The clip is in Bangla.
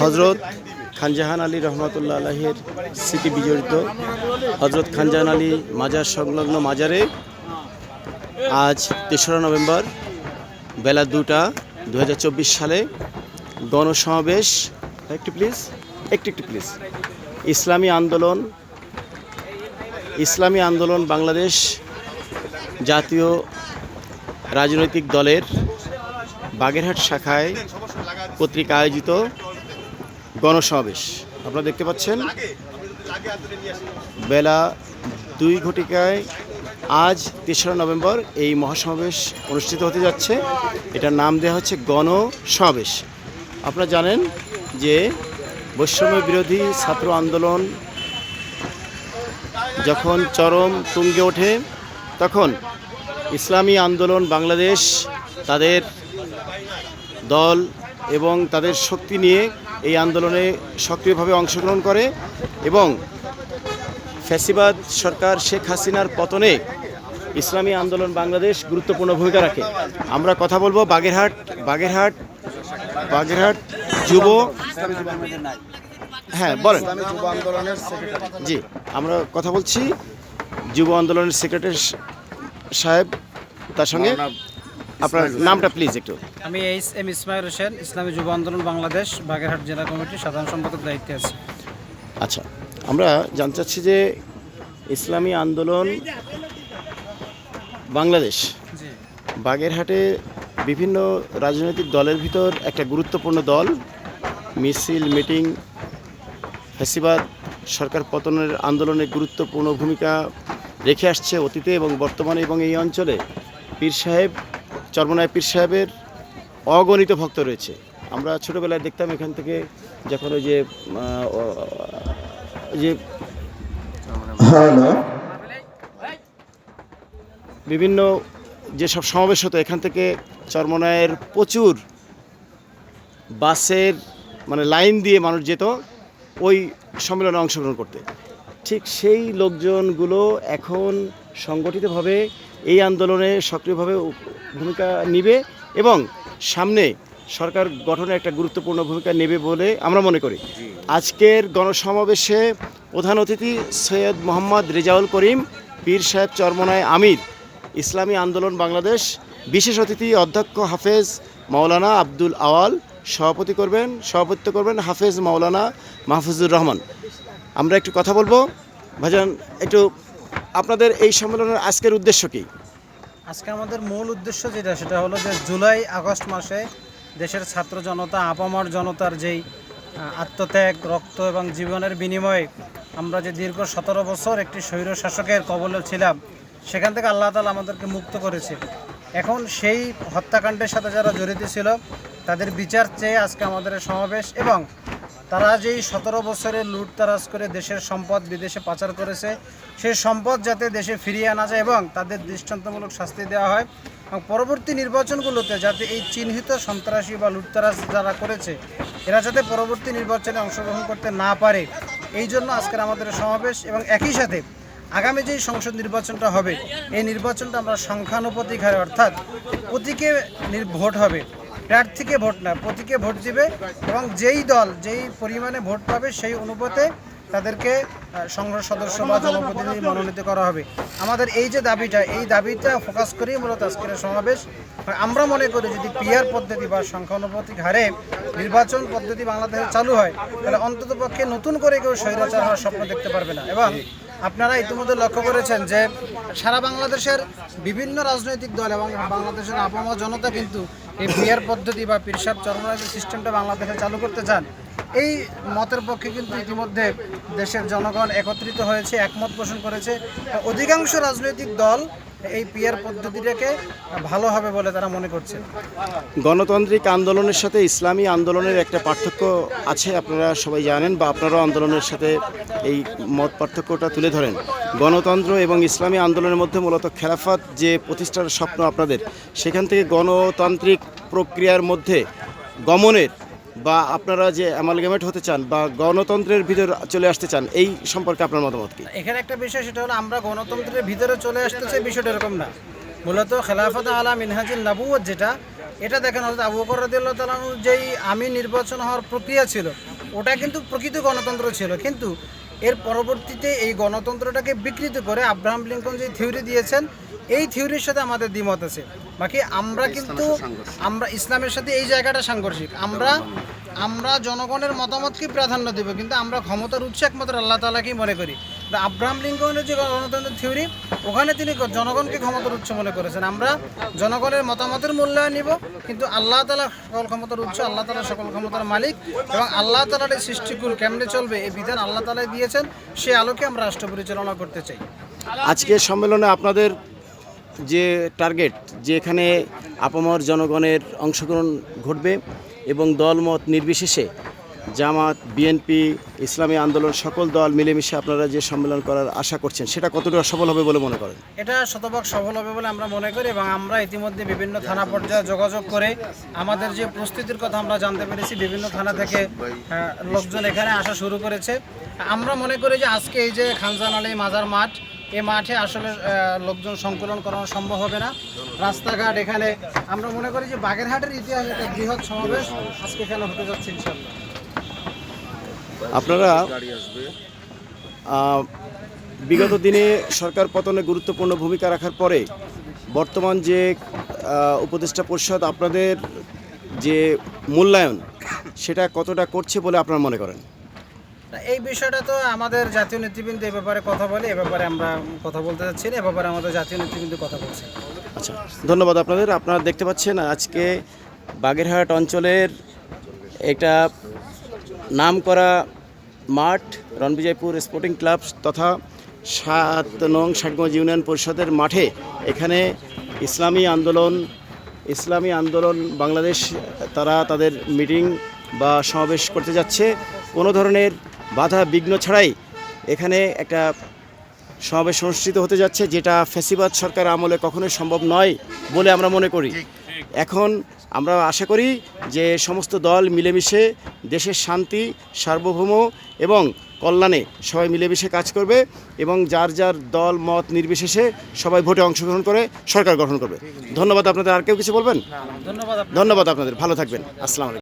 হজরত খানজাহান আলী রহমতুল্লাহ আলাহের স্মৃতি বিজড়িত। হজরত খানজাহান আলী মাজার সংলগ্ন মাজারে আজ তেসরা নভেম্বর বেলা দুটা দু হাজার চব্বিশ সালে গণসমাবেশ। একটু প্লিজ একটু একটু প্লিজ ইসলামী আন্দোলন ইসলামী আন্দোলন বাংলাদেশ জাতীয় রাজনৈতিক দলের বাগেরহাট শাখায় কর্তৃক আয়োজিত গণসমাবেশ। আপনারা দেখতে পাচ্ছেন, বেলা দুই ঘটিকায় আজ তেসরা নভেম্বর এই মহাসমাবেশ অনুষ্ঠিত হতে যাচ্ছে। এটার নাম দেওয়া হচ্ছে গণসমাবেশ। আপনারা জানেন যে বৈষম্য বিরোধী ছাত্র আন্দোলন যখন চরম তুঙ্গে ওঠে, তখন ইসলামী আন্দোলন বাংলাদেশ তাদের দল এবং তাদের শক্তি নিয়ে এই আন্দোলনে সক্রিয়ভাবে অংশগ্রহণ করে এবং ফ্যাসিবাদ সরকার শেখ হাসিনার পতনে ইসলামী আন্দোলন বাংলাদেশ গুরুত্বপূর্ণ ভূমিকা রাখে। আমরা কথা বলব বাগেরহাট বাগেরহাট বাগেরহাট যুব হ্যাঁ বলেন। জি, আমরা কথা বলছি যুব আন্দোলনের সেক্রেটারি সাহেব তার সঙ্গে। আপনার নামটা প্লিজ একটু। আমি এইচ এম ইসমাইল হোসেন ইসলামী যুব আন্দোলন বাংলাদেশ বাগেরহাট জেলা কমিটির সাধারণ সম্পাদক দায়িত্বে আছি। আচ্ছা আমরা জানতে চাচ্ছি যে ইসলামী আন্দোলন বাংলাদেশ বাগেরহাটে বিভিন্ন রাজনৈতিক দলের ভিতর একটা গুরুত্বপূর্ণ দল মিছিল মিটিং ফেসিবাদ সরকার পতনের আন্দোলনে গুরুত্বপূর্ণ ভূমিকা রেখে আসছে অতীতে এবং বর্তমানে এবং এই অঞ্চলে। পীর সাহেব চর্মনায় পীর সাহেবের অগণিত ভক্ত রয়েছে। আমরা ছোটোবেলায় দেখতাম এখান থেকে যখন ওই যে যে বিভিন্ন যেসব সমাবেশ হতো এখান থেকে চরমনায়ের প্রচুর বাসের মানে লাইন দিয়ে মানুষ যেত ওই সম্মেলনে অংশগ্রহণ করতে। ঠিক সেই লোকজনগুলো এখন সংগঠিতভাবে এই আন্দোলনে সক্রিয়ভাবে ভূমিকা নিবে এবং সামনে সরকার গঠনে একটা গুরুত্বপূর্ণ ভূমিকা নেবে বলে আমরা মনে করি। আজকের গণসমাবেশে প্রধান অতিথি সৈয়দ মোহাম্মদ রেজাউল করিম, পীর সাহেব চরমনায় আমির, ইসলামী আন্দোলন বাংলাদেশ, বিশেষ অতিথি অধ্যক্ষ হাফেজ মাওলানা আব্দুল আওয়াল, সভাপতি করবেন, সভাপতিত্ব করবেন হাফেজ মাওলানা মাহফুজুর রহমান। আমরা একটু কথা বলব। ভাইজান, একটু আপনাদের এই সম্মেলনের আজকের উদ্দেশ্য কী? আজকে আমাদের মূল উদ্দেশ্য যেটা, সেটা হলো যে জুলাই আগস্ট মাসে দেশের ছাত্র জনতা, আপামর জনতার যেই আত্মত্যাগ, রক্ত এবং জীবনের বিনিময়ে আমরা যে দীর্ঘ সতেরো বছর একটি স্বৈর শাসকের কবলে ছিলাম, সেখান থেকে আল্লাহ তালা আমাদেরকে মুক্ত করেছে। এখন সেই হত্যাকাণ্ডের সাথে যারা জড়িত ছিল, তাদের বিচার চেয়ে আজকে আমাদের সমাবেশ এবং তারা যেই সতেরো বছরে লুটতারাজ করে দেশের সম্পদ বিদেশে পাচার করেছে, সেই সম্পদ যাতে দেশে ফিরিয়ে আনা যায় এবং তাদের দৃষ্টান্তমূলক শাস্তি দেওয়া হয় এবং পরবর্তী নির্বাচনগুলোতে যাতে এই চিহ্নিত সন্ত্রাসী বা লুটতারাজ যারা করেছে, এরা যাতে পরবর্তী নির্বাচনে অংশগ্রহণ করতে না পারে, এই জন্য আজকের আমাদের সমাবেশ এবং একই সাথে আগামী যেই সংসদ নির্বাচনটা হবে, এই নির্বাচনটা আমরা সংখ্যানুপাতিক হারে অর্থাৎ প্রতীকে ভোট হবে। প্রার্থীকে ভোট না, প্রতীকে ভোট দিবে এবং যেই দল যেই পরিমাণে ভোট পাবে সেই অনুপাতে তাদেরকে সংসদ সদস্য বা জনপ্রতিনিধি মনোনীত করা হবে। আমাদের এই যে দাবিটা, এই দাবিটা ফোকাস করেই মূলত আজকের সমাবেশ। আমরা মনে করি যদি পিআর পদ্ধতি বা সংখ্যানুপাতিক হারে নির্বাচন পদ্ধতি বাংলাদেশে চালু হয়, তাহলে অন্ততপক্ষে নতুন করে কেউ স্বৈরাচার হওয়ার স্বপ্ন দেখতে পারবে না। এবং আপনারা ইতিমধ্যে লক্ষ্য করেছেন যে সারা বাংলাদেশের বিভিন্ন রাজনৈতিক দল এবং বাংলাদেশের আপামা জনতা কিন্তু এই বিয়ার পদ্ধতি বা পিরসাব চরমরাজের সিস্টেমটা বাংলাদেশে চালু করতে চান, এই মতের পক্ষে কিন্তু ইতিমধ্যে দেশের জনগণ একত্রিত হয়েছে, একমত পোষণ করেছে। অধিকাংশ রাজনৈতিক দল এই পিয়ার পদ্ধতিটাকে ভালো হবে বলে তারা মনে করছে। গণতান্ত্রিক আন্দোলনের সাথে ইসলামী আন্দোলনের একটা পার্থক্য আছে, আপনারা সবাই জানেন বা আপনারাও আন্দোলনের সাথে এই মত পার্থক্যটা তুলে ধরেন। গণতন্ত্র এবং ইসলামী আন্দোলনের মধ্যে মূলত খেলাফত যে প্রতিষ্ঠার স্বপ্ন আপনাদের, সেখান থেকে গণতান্ত্রিক প্রক্রিয়ার মধ্যে গমনের বা আপনারা যে অ্যামালগামেট হতে চান বা গণতন্ত্রের ভিতরে চলে আসতে চান, এই সম্পর্কে আপনার মতামত কি? এখানে একটা বিষয়, সেটা হলো আমরা গণতন্ত্রের ভিতরে চলে আসতে চাই, বিষয়টা এরকম না। মূলত খেলাফত আলা মিনহাজুল নাবুয়ত যেটা, এটা দেখেন হয়তো আবু বকর রাদিয়াল্লাহু যেই আমি নির্বাচন হওয়ার প্রক্রিয়া ছিল, ওটা কিন্তু প্রকৃত গণতন্ত্র ছিল। কিন্তু এর পরবর্তীতে এই গণতন্ত্রটাকে বিকৃত করে আব্রাহাম লিঙ্কন যে থিওরি দিয়েছেন এই থিওরির সাথে আমাদের দ্বিমত আছে। বাকি আমরা কিন্তু আমরা ইসলামের সাথে এই জায়গাটা সাংঘর্ষিক। আমরা আমরা জনগণের মতামতকে প্রাধান্য দেব কিন্তু আমরা ক্ষমতার উৎস একমাত্র আল্লাহ তালাকেই মনে করি। আব্রাহাম লিঙ্কনের যে গণতন্ত্রের থিওরি ওখানে তিনি জনগণকে ক্ষমতার উৎস মনে করেছেন। আমরা জনগণের মতামতের মূল্যায়ন নিব কিন্তু আল্লাহ তালা সকল ক্ষমতার উৎস আল্লাহ তালা সকল ক্ষমতার মালিক এবং আল্লাহ তালার এই সৃষ্টিকুল কেমনে চলবে এই বিধান আল্লাহ তালাই দিয়েছেন সে আলোকে আমরা রাষ্ট্র পরিচালনা করতে চাই। আজকে সম্মেলনে আপনাদের যে টার্গেট যে এখানে আপামর জনগণের অংশগ্রহণ ঘটবে এবং দলমত নির্বিশেষে জামাত, বিএনপি, ইসলামী আন্দোলন সকল দল মিলেমিশে আপনারা যে সম্মেলন করার আশা করছেন, সেটা কতটা সফল হবে বলে মনে করেন? এটা শতভাগ সফল হবে বলে আমরা মনে করি এবং আমরা ইতিমধ্যে বিভিন্ন থানা পর্যায়ে যোগাযোগ করে আমাদের যে প্রস্তুতির কথা আমরা জানতে পেরেছি, বিভিন্ন থানা থেকে লোকজন এখানে আসা শুরু করেছে। আমরা মনে করি যে আজকে এই যে খানজান আলী মাজার মাঠ এই মাঠে আসলে লোকজন সংকলন করানো সম্ভব হবে না। রাস্তাঘাট এখানে, আমরা মনে করি যে বাগেরহাটের ইতিহাস একটা বৃহৎ সমাবেশ আজকে এখানে হতে যাচ্ছে ইনশাল্লাহ আপনারা বিগত দিনে সরকার পতনে গুরুত্বপূর্ণ ভূমিকা রাখার পরে বর্তমান যে উপদেষ্টা পরিষদ আপনাদের যে মূল্যায়ন, সেটা কতটা করছে বলে আপনারা মনে করেন? এই বিষয়টা তো আমাদের জাতীয় নেতৃবৃন্দ এ ব্যাপারে কথা বলে, এ ব্যাপারে আমরা কথা বলতে চাচ্ছি না, এ ব্যাপারে আমাদের জাতীয় নেতৃবৃন্দ কথা বলছে। আচ্ছা ধন্যবাদ আপনাদের। আপনারা দেখতে পাচ্ছেন আজকে বাগেরহাট অঞ্চলের একটা নাম করা মাঠ, রণবিজয়পুর স্পোর্টিং ক্লাব তথা সাত নং ষাটগঞ্জ ইউনিয়ন পরিষদের মাঠে এখানে ইসলামী আন্দোলন ইসলামী আন্দোলন বাংলাদেশ তারা তাদের মিটিং বা সমাবেশ করতে যাচ্ছে। কোনো ধরনের বাধা বিঘ্ন ছাড়াই এখানে একটা সমাবেশ অনুষ্ঠিত হতে যাচ্ছে যেটা ফেসিবাদ সরকার আমলে কখনোই সম্ভব নয় বলে আমরা মনে করি। এখন আমরা আশা করি যে সমস্ত দল মিলেমিশে দেশের শান্তি সার্বভৌম এবং কল্যাণে সবাই মিলেমিশে কাজ করবে এবং যার যার দল মত নির্বিশেষে সবাই ভোটে অংশগ্রহণ করে সরকার গঠন করবে। ধন্যবাদ আপনাদের আর কেউ কিছু বলবেন? ধন্যবাদ ধন্যবাদ আপনাদের ভালো থাকবেন। আসসালামু